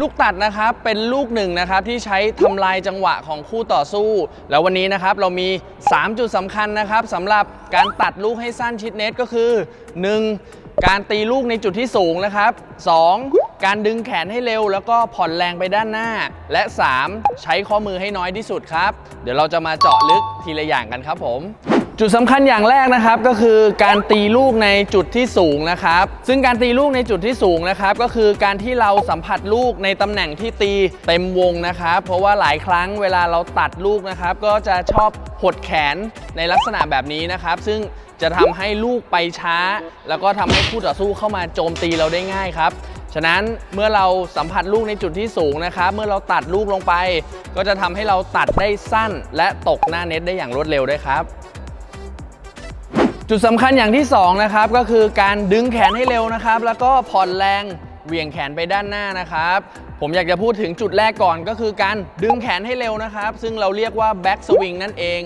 ลูกตัดนะครับเป็นลูกหนึ่งนะครับที่ใช้ทำลายจังหวะของคู่ต่อสู้ แล้ววันนี้นะครับเรามี 3 จุดสำคัญนะครับสำหรับการตัดลูกให้สั้นชิดเน็ตก็คือ 1. การตีลูกในจุดที่สูงนะครับ 2. การดึงแขนให้เร็ว แล้วก็ผ่อนแรงไปด้านหน้า และ 3. ใช้ข้อมือให้น้อยที่สุดครับ เดี๋ยวเราจะมาเจาะลึกทีละอย่างกันครับผม จุดสำคัญอย่างแรกนะครับก็คือการตีลูกในจุดที่สูงนะครับ ซึ่งการตีลูกในจุดที่สูงนะครับ ก็คือการที่เราสัมผัสลูกในตำแหน่งที่ตีเต็มวงนะครับ เพราะว่าหลายครั้งเวลาเราตัดลูกนะครับ ก็จะชอบหดแขนในลักษณะแบบนี้นะครับ ซึ่งจะทำให้ลูกไปช้า แล้วก็ทำให้คู่ต่อสู้เข้ามาโจมตีเราได้ง่ายครับฉะนั้นเมื่อเราสัมผัสลูกในจุดที่สูงนะครับ เมื่อเราตัดลูกลงไป ก็จะทำให้เราตัดได้สั้น และตกหน้าเน็ตได้อย่างรวดเร็วด้วยครับ จุดสำคัญอย่างที่2นะครับก็คือการดึงแขนให้เร็วนะครับ แล้วก็ผ่อนแรงเหวี่ยงแขนไปด้านหน้านะครับ ผมอยากจะพูดถึงจุดแรกก่อนก็คือการดึงแขนให้เร็วนะครับ ซึ่งเราเรียกว่า back swing นั่นเอง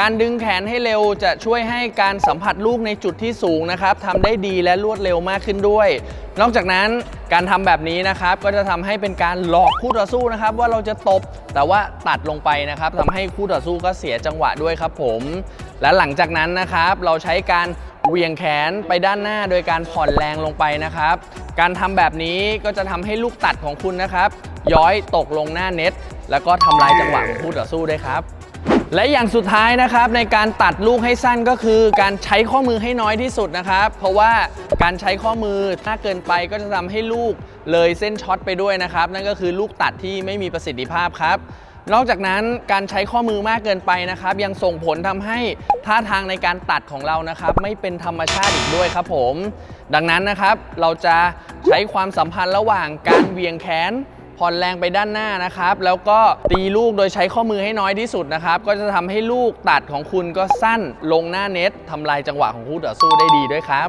การดึงแขนให้เร็วจะช่วยให้การสัมผัสลูกในจุดที่สูงนะครับทำได้ดีและรวดเร็วมากขึ้นด้วย นอกจากนั้นการทำแบบนี้นะครับก็จะทำให้เป็นการหลอกคู่ต่อสู้นะครับ ว่าเราจะตบแต่ว่าตัดลงไปนะครับทำให้คู่ต่อสู้ก็เสียจังหวะด้วยครับผม และหลังจากนั้นนะครับ เราใช้การเหวี่ยงแขนไปด้านหน้าโดยการผ่อนแรงลงไปนะครับ การทำแบบนี้ก็จะทำให้ลูกตัดของคุณนะครับ ย้อยตกลงหน้าเน็ต แล้วก็ทำลายจังหวะของคู่ต่อสู้ด้วยครับ และอย่างสุดท้ายนะครับในการตัดลูกให้สั้นก็คือ การใช้ข้อมือให้น้อยที่สุดนะครับ เพราะว่าการใช้ข้อมือถ้าเกินไปก็จะทำให้ลูกเลยเส้นช็อตไปด้วยนะครับ นั่นก็คือลูกตัดที่ไม่มีประสิทธิภาพครับนอกจากนั้นการใช้ข้อมือมากเกินไปนะครับ ยังส่งผลทำให้ท่าทางในการตัดของเรานะครับ ไม่เป็นธรรมชาติอีกด้วยครับผม ดังนั้นนะครับเราจะใช้ความสัมพันธ์ระหว่างการเวียงแขน ผ่อนแรงไปด้านหน้านะครับ แล้วก็ตีลูกโดยใช้ข้อมือให้น้อยที่สุดนะครับ ก็จะทำให้ลูกตัดของคุณก็สั้นลงหน้าเน็ตทำลายจังหวะของคู่ต่อสู้ได้ดีด้วยครับ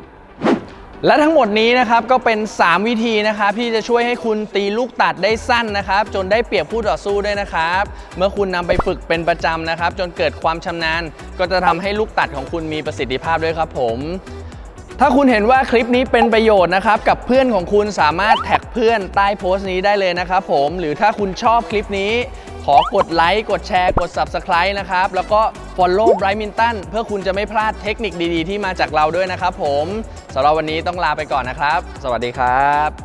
และทั้งหมดนี้นะครับก็เป็น 3 วิธีนะครับที่จะช่วยให้คุณตีลูกตัดได้สั้นนะครับ จนได้เปรียบคู่ต่อสู้ด้วยนะครับ เมื่อคุณนำไปฝึกเป็นประจำนะครับ จนเกิดความชำนาญ ก็จะทำให้ลูกตัดของคุณมีประสิทธิภาพด้วยครับผม ถ้าคุณเห็นว่าคลิปนี้เป็นประโยชน์นะครับ กับเพื่อนของคุณสามารถแท็กเพื่อนใต้โพสต์นี้ได้เลยนะครับผม หรือถ้าคุณชอบคลิปนี้ ขอกดไลค์กดแชร์ กด Subscribe นะครับ แล้วก็ Follow Bright Minton เพื่อคุณจะไม่พลาดเทคนิคดีๆ ที่มาจากเราด้วยนะครับผมสำหรับวันนี้ต้องลาไปก่อนนะครับ สวัสดีครับ